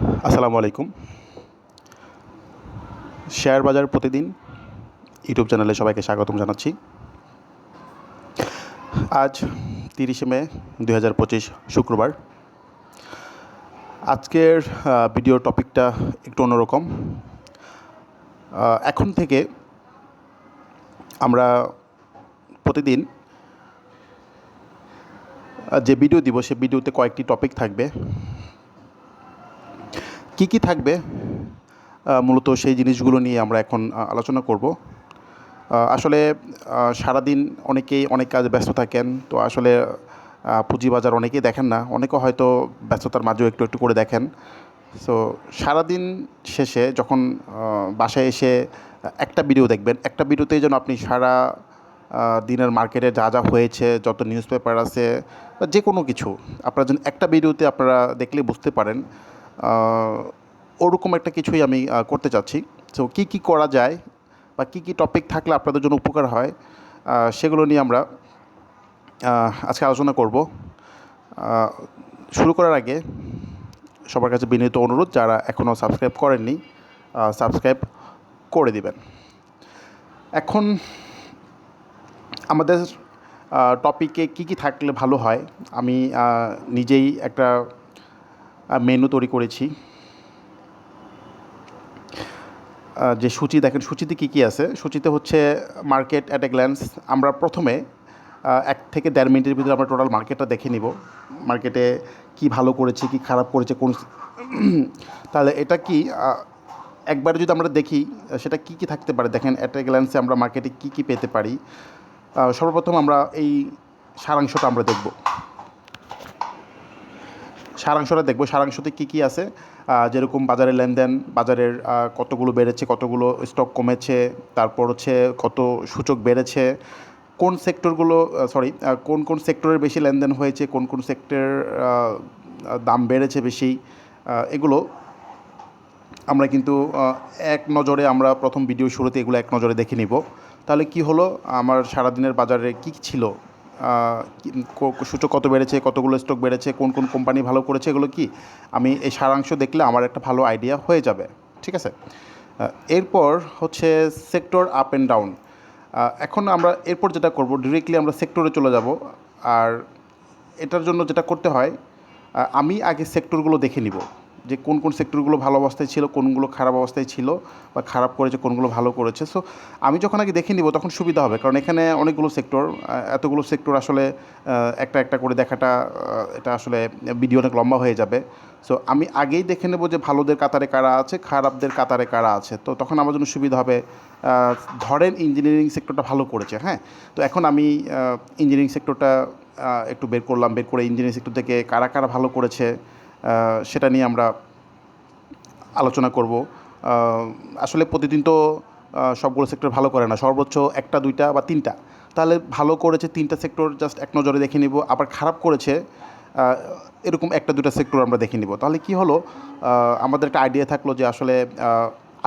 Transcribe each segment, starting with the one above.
আসসালামু আলাইকুম। শেয়ার বাজার প্রতিদিন ইউটিউব চ্যানেলে সবাইকে স্বাগতম জানাচ্ছি। আজ তিরিশে মে দুই হাজার পঁচিশ শুক্রবার। আজকের ভিডিও টপিকটা একটু অন্যরকম। এখন থেকে আমরা প্রতিদিন যে ভিডিও দিব সে ভিডিওতে কয়েকটি টপিক থাকবে। কি কি থাকবে? মূলত সেই জিনিসগুলো নিয়ে আমরা এখন আলোচনা করব। আসলে সারাদিন অনেকেই অনেক কাজে ব্যস্ত থাকেন। তো আসলে পুঁজিবাজার অনেকেই দেখেন না। অনেকে হয়তো ব্যস্ততার মাঝেও একটু একটু করে দেখেন। সো সারাদিন শেষে যখন বাসায় এসে একটা ভিডিও দেখবেন। একটা ভিডিওতেই যেন আপনি সারা দিনের মার্কেটে যা যা হয়েছে, যত নিউজ পেপার আছে যে কোনো কিছু, আপনারা যেন একটা ভিডিওতে আপনারা দেখলে বুঝতে পারেন। ওরকম একটা কিছুই আমি করতে চাচ্ছি। সো কী কী করা যায় বা কী কী টপিক থাকলে আপনাদের জন্য উপকার হয় সেগুলো নিয়ে আমরা আজকে আলোচনা করব। শুরু করার আগে সবার কাছে বিনীত অনুরোধ, যারা এখনও সাবস্ক্রাইব করেননি সাবস্ক্রাইব করে দিবেন। এখন আমাদের টপিকে কি কি থাকলে ভালো হয়, আমি নিজেই একটা মেনু তৈরি করেছি। যে সূচি, দেখেন সূচিতে কী কী আছে? সূচিতে হচ্ছে মার্কেট অ্যাট এ গ্ল্যান্স আমরা প্রথমে এক থেকে দেড় মিনিটের ভিতরে আমরা টোটাল মার্কেটটা দেখে নিব। মার্কেটে কি ভালো করেছে, কি খারাপ করেছে, কোন তাহলে এটা কি একবারে যদি আমরা দেখি সেটা কি কি থাকতে পারে? দেখেন অ্যাট এ গ্ল্যান্সে আমরা মার্কেটে কি কি পেতে পারি? সর্বপ্রথম আমরা এই সারাংশটা আমরা দেখব। সারাংশটা দেখব। সারাংশতে কী কী আছে? যেরকম বাজারের লেনদেন, বাজারের কতগুলো বেড়েছে, কতগুলো স্টক কমেছে, তারপর হচ্ছে কত সূচক বেড়েছে, কোন সেক্টরগুলো সরি কোন কোন সেক্টরের বেশি লেনদেন হয়েছে, কোন কোন সেক্টরের দাম বেড়েছে বেশি এগুলো আমরা কিন্তু এক নজরে আমরা প্রথম ভিডিও শুরুতে এগুলো এক নজরে দেখে নিব। তাহলে কি হলো? আমার সারাদিনের বাজারে কী ছিল? সূচক কত বেড়েছে, কতগুলো স্টক বেড়েছে, কোন কোন কোম্পানি ভালো করেছে, এগুলো কি? আমি এই সারাংশ দেখলে আমার একটা ভালো আইডিয়া হয়ে যাবে, ঠিক আছে? এরপর হচ্ছে সেক্টর আপ অ্যান্ড ডাউন এখন আমরা এরপর যেটা করব ডিরেক্টলি আমরা সেক্টরে চলে যাব, আর এটার জন্য যেটা করতে হয় আমি আগে সেক্টরগুলো দেখে নিব। যে কোন কোন সেক্টরগুলো ভালো অবস্থায় ছিল, কোনগুলো খারাপ অবস্থায় ছিল বা খারাপ করেছে, কোনগুলো ভালো করেছে। সো আমি যখন আগে দেখে নিব তখন সুবিধা হবে। কারণ এখানে অনেকগুলো সেক্টর এতগুলো সেক্টর আসলে একটা একটা করে দেখাটা এটা আসলে ভিডিও অনেক লম্বা হয়ে যাবে। সো আমি আগেই দেখে নেব যে ভালোদের কাতারে কারা আছে, খারাপদের কাতারে কারা আছে। তো তখন আমার জন্য সুবিধা হবে ধরেন ইঞ্জিনিয়ারিং সেক্টরটা ভালো করেছে হ্যাঁ? তো এখন আমি ইঞ্জিনিয়ারিং সেক্টরটা একটু বের করলাম, বের করে ইঞ্জিনিয়ারিং সেক্টর থেকে কারা কারা ভালো করেছে সেটা নিয়ে আমরা আলোচনা করব। আসলে প্রতিদিন তো সবগুলো সেক্টর ভালো করে না, সর্বোচ্চ একটা, দুইটা বা তিনটা। তাহলে ভালো করেছে তিনটা সেক্টর জাস্ট এক নজরে দেখে নিব। আবার খারাপ করেছে এরকম একটা দুটা সেক্টর আমরা দেখে নিব। তাহলে কি হলো আমাদের একটা আইডিয়া থাকল যে আসলে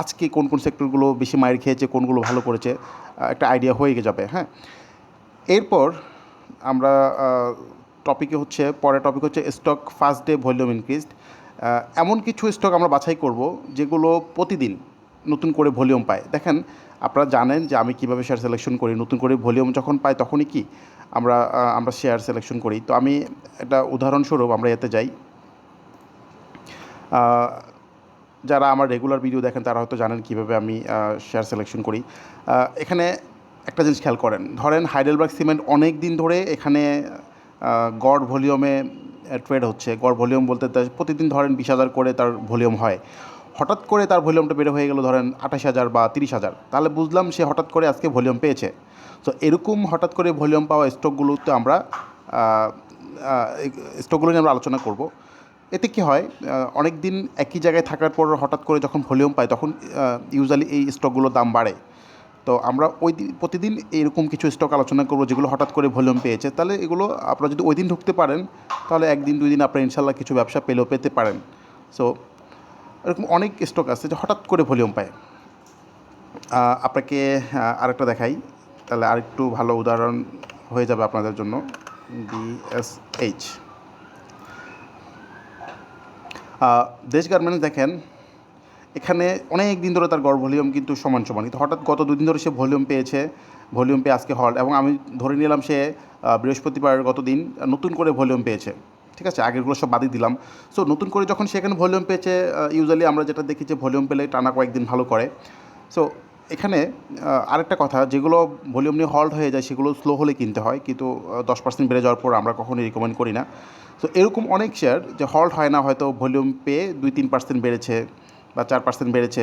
আজকে কোন কোন সেক্টরগুলো বেশি মায়ের খেয়েছে, কোনগুলো ভালো করেছে একটা আইডিয়া হয়ে যাবে হ্যাঁ। এরপর আমরা টপিকে হচ্ছে, পরের টপিক হচ্ছে stock first day volume increased এমন কিছু স্টক আমরা বাছাই করব যেগুলো প্রতিদিন নতুন করে ভলিউম পায়। দেখেন, আপনারা জানেন যে আমি কীভাবে শেয়ার সিলেকশন করি। নতুন করে ভলিউম যখন পাই তখনই কি আমরা আমরা শেয়ার সিলেকশন করি। তো আমি একটা উদাহরণস্বরূপ আমরা এতে যাই। যারা আমার রেগুলার ভিডিও দেখেন তারা হয়তো জানেন কীভাবে আমি শেয়ার সিলেকশন করি। এখানে একটা জিনিস খেয়াল করেন। ধরেন হাইডেলবার্গ সিমেন্ট অনেক দিন ধরে এখানে গড় ভলিউমে ট্রেড হচ্ছে। গড় ভলিউম বলতে প্রতিদিন ধরেন বিশ হাজার করে তার ভলিউম হয়। হঠাৎ করে তার ভলিউমটা বেড়ে হয়ে গেল ধরেন আঠাশ হাজার বা তিরিশ হাজার। তাহলে বুঝলাম সে হঠাৎ করে আজকে ভলিউম পেয়েছে। তো এরকম হঠাৎ করে ভলিউম পাওয়া স্টকগুলোতে আমরা স্টকগুলো নিয়ে আমরা আলোচনা করব। এতে কি হয় অনেক দিন একই জায়গায় থাকার পর হঠাৎ করে যখন ভলিউম পায় তখন ইউজুয়ালি এই স্টকগুলোর দাম বাড়ে। তো আমরা ওই দিন, প্রতিদিন এরকম কিছু স্টক আলোচনা করব যেগুলো হঠাৎ করে ভলিউম পেয়েছে। তাহলে এগুলো আপনারা যদি ওই দিন ঢুকতে পারেন, তাহলে একদিন, দুই দিন আপনারা ইনশাল্লাহ কিছু ব্যবসা পেলেও পেতে পারেন। সো এরকম অনেক স্টক আছে যে হঠাৎ করে ভলিউম পায়। আপনাকে আরেকটা দেখাই। তাহলে আরেকটু ভালো উদাহরণ হয়ে যাবে আপনাদের জন্য। ডিএসএইচ দেশ গার্মেন্টস দেখেন এখানে অনেক দিন ধরে তার গড় ভলিউম কিন্তু সমান সমান। কিন্তু হঠাৎ গত দুদিন ধরে সে ভলিউম পেয়েছে, ভলিউম পেয়ে আজকে হল্ট এবং আমি ধরে নিলাম সে বৃহস্পতিবার গত দিন নতুন করে ভলিউম পেয়েছে। ঠিক আছে? আগেরগুলো সব বাদই দিলাম। সো নতুন করে যখন সেখানে ভলিউম পেয়েছে ইউজুয়ালি আমরা যেটা দেখি যে ভলিউম পেলে টানা কয়েকদিন ভালো করে। সো এখানে আরেকটা কথা, যেগুলো ভলিউম নিয়ে হল্ট হয়ে যায় সেগুলো স্লো হলে কিনতে হয়, কিন্তু দশ পার্সেন্ট বেড়ে যাওয়ার পর আমরা কখনোই রিকমেন্ড করি না। তো এরকম অনেক শেয়ার যে হল্ট হয় না, হয়তো ভলিউম পেয়ে দুই তিন পার্সেন্ট বেড়েছে। বা চার পার্সেন্ট বেড়েছে,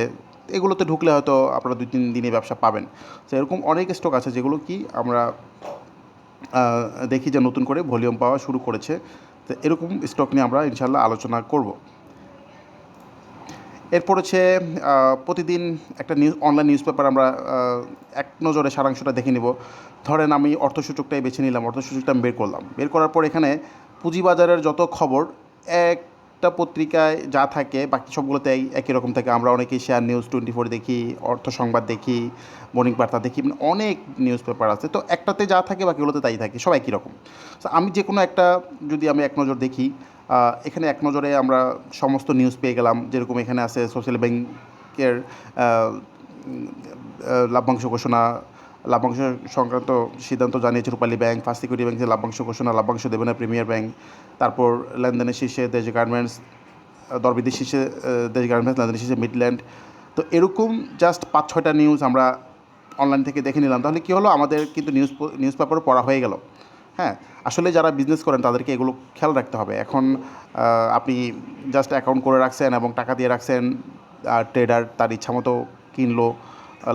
এগুলোতে ঢুকলে হয়তো আপনারা দুই তিন দিনে ব্যবসা পাবেন। তো এরকম অনেক স্টক আছে যেগুলো কি আমরা দেখি যে নতুন করে ভলিউম পাওয়া শুরু করেছে। তো এরকম স্টক নিয়ে আমরা ইনশাল্লাহ আলোচনা করব। এরপর হচ্ছে প্রতিদিন একটা নিউজ অনলাইন নিউজ পেপার আমরা এক নজরে সারাংশটা দেখে নিব। ধরেন আমি অর্থসূচকটাই বেছে নিলাম, অর্থসূচকটা আমি বের করলাম। বের করার পর এখানে পুঁজিবাজারের যত খবর একটা পত্রিকায় যা থাকে, বাকি সবগুলোতে একই রকম থাকে। আমরা অনেকেই শেয়ার নিউজ টোয়েন্টি ফোর দেখি, অর্থ সংবাদ দেখি, বণিক বার্তা দেখি মানে অনেক নিউজ পেপার আছে। তো একটাতে যা থাকে, বাকিগুলোতে তাই থাকে, সব একই রকম। তো আমি যে কোনো একটা, যদি আমি এক নজর দেখি এখানে এক নজরে আমরা সমস্ত নিউজ পেয়ে গেলাম, যেরকম এখানে আছে সোশ্যাল ব্যাংকের লাভ্যাংশ ঘোষণা লাভ্যাংশ সংক্রান্ত সিদ্ধান্ত জানিয়েছে রূপালী ব্যাংক, ফার্স্ট সিকিউরিটি ব্যাংকের লাভ্যাংশ ঘোষণা লাভ্যাংশ দেবে না প্রিমিয়ার ব্যাংক, তারপর লেনদেনের শীর্ষে দেশ গার্মেন্টস দরবিদের শীর্ষে দেশ গার্মেন্টস, লেনদেনের শীর্ষে মিডল্যান্ড। তো এরকম জাস্ট পাঁচ, ছয়টা নিউজ আমরা অনলাইন থেকে দেখে নিলাম। তাহলে কী হলো? আমাদের কিন্তু নিউজ নিউজ পেপারও পড়া হয়ে গেল। হ্যাঁ আসলে যারা বিজনেস করেন, তাদেরকে এগুলো খেয়াল রাখতে হবে। এখন আপনি জাস্ট অ্যাকাউন্ট করে রাখছেন এবং টাকা দিয়ে রাখছেন, আর ট্রেডার তার ইচ্ছা মতো কিনলো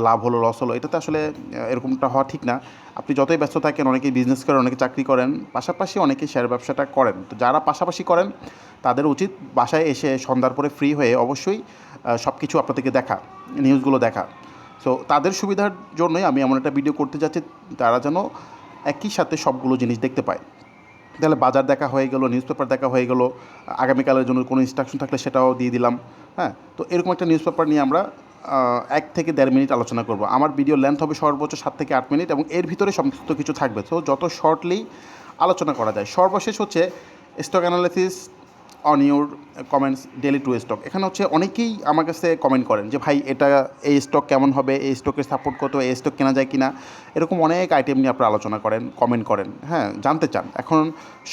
লাভ হলো লস হলো, এটাতে আসলে এরকমটা হওয়া ঠিক না। আপনি যতই ব্যস্ত থাকেন, অনেকেই বিজনেস করেন অনেকে চাকরি করেন, পাশাপাশি অনেকে শেয়ার ব্যবসাটা করেন। তো যারা পাশাপাশি করেন, তাদের উচিত বাসায় এসে সন্ধ্যার পরে ফ্রি হয়ে অবশ্যই সব কিছু আপনাদেরকে দেখা নিউজগুলো দেখা। সো তাদের সুবিধার জন্যই আমি এমন একটা ভিডিও করতে যাচ্ছি, তারা যেন একই সাথে সবগুলো জিনিস দেখতে পায়। তাহলে বাজার দেখা হয়ে গেলো নিউজ পেপার দেখা হয়ে গেলো, আগামীকালের জন্য কোনো ইনস্ট্রাকশন থাকলে সেটাও দিয়ে দিলাম হ্যাঁ? তো এরকম একটা নিউজ পেপার নিয়ে আমরা এক থেকে দেড় মিনিট আলোচনা করব। আমার ভিডিও লেন্থ হবে সর্বোচ্চ সাত থেকে আট মিনিট এবং এর ভিতরে সমস্ত কিছু থাকবে। তো যত শর্টলি আলোচনা করা যায়। সর্বশেষ হচ্ছে stock analysis on your comments daily to stock এখানে হচ্ছে অনেকেই আমার কাছে কমেন্ট করেন যে, ভাই, এটা এই স্টক কেমন হবে? এই স্টকের সাপোর্ট কত? এই স্টক কেনা যায় কিনা? এরকম অনেক আইটেম নিয়ে আপনারা আলোচনা করেন কমেন্ট করেন। হ্যাঁ জানতে চান। এখন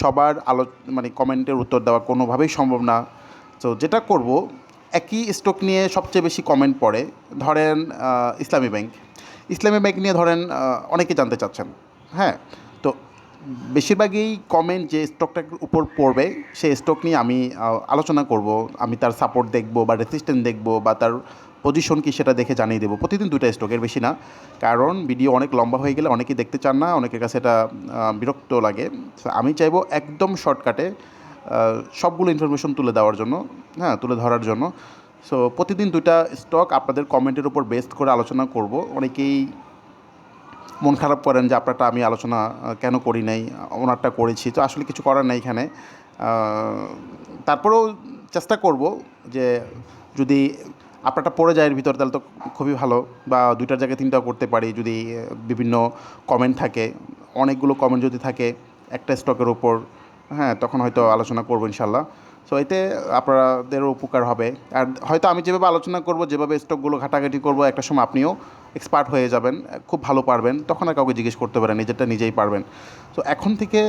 সবার আলো মানে কমেন্টের উত্তর দেওয়া কোনোভাবেই সম্ভব না। তো যেটা করব একই স্টক নিয়ে সবচেয়ে বেশি কমেন্ট পড়ে, ধরেন ইসলামী ব্যাংক ইসলামী ব্যাংক নিয়ে ধরেন অনেকে জানতে চাচ্ছেন হ্যাঁ? তো বেশিরভাগই কমেন্ট যে স্টকটার উপর পড়বে, সেই স্টক নিয়ে আমি আলোচনা করব, আমি তার সাপোর্ট দেখব বা রেসিস্ট্যান্ট দেখব বা তার পজিশন কি সেটা দেখে জানিয়ে দেবো। প্রতিদিন দুটো স্টকের বেশি না, কারণ ভিডিও অনেক লম্বা হয়ে গেলে অনেকেই দেখতে চান না, অনেকের কাছে এটা বিরক্ত লাগে। আমি চাইব একদম শর্টকাটে সবগুলো ইনফরমেশন তুলে দেওয়ার জন্য হ্যাঁ তুলে ধরার জন্য। সো প্রতিদিন দুইটা স্টক আপনাদের কমেন্টের উপর বেস্ট করে আলোচনা করব। অনেকেই মন খারাপ করেন যে, আপনারটা আমি আলোচনা কেন করি নাই? ওনারটা করেছি। তো আসলে কিছু করার নেই এখানে। তারপরেও চেষ্টা করব যে, যদি আপনারটা পড়ে যায় এর ভিতর, তাহলে তো খুবই ভালো। বা দুইটার জায়গায় তিনটাও করতে পারি যদি বিভিন্ন কমেন্ট থাকে। অনেকগুলো কমেন্ট যদি থাকে, একটা স্টকের উপর হ্যাঁ তখন হয়তো আলোচনা করব ইনশাল্লাহ। সো এতে আপনাদেরও উপকার হবে। আর হয়তো আমি যেভাবে আলোচনা করব, যেভাবে স্টকগুলো ঘাটাঘাটি করব, একটা সময় আপনিও এক্সপার্ট হয়ে যাবেন, খুব ভালো পারবেন। তখন আর কাউকে জিজ্ঞেস করতে পারেন, নিজেরটা নিজেই পারবেন। তো এখন থেকে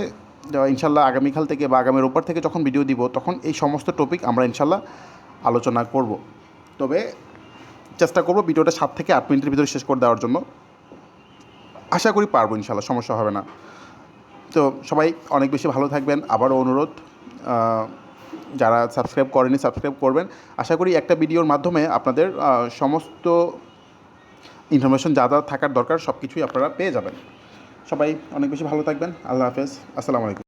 ইনশাল্লাহ আগামীকাল থেকে বা আগামীর ওপর থেকে যখন ভিডিও দিব, তখন এই সমস্ত টপিক আমরা ইনশাল্লাহ আলোচনা করব। তবে চেষ্টা করব ভিডিওটা সাত থেকে আট মিনিটের ভিতরে শেষ করে দেওয়ার জন্য। আশা করি পারব ইনশাল্লাহ, সমস্যা হবে না। তো সবাই অনেক বেশি ভালো থাকবেন। আবারও অনুরোধ যারা সাবস্ক্রাইব করেনি সাবস্ক্রাইব করবেন। আশা করি একটা ভিডিওর মাধ্যমে আপনাদের সমস্ত ইনফরমেশন যা যা থাকার দরকার সব কিছুই আপনারা পেয়ে যাবেন। সবাই অনেক বেশি ভালো থাকবেন। আল্লাহ হাফেজ। আসসালামু আলাইকুম।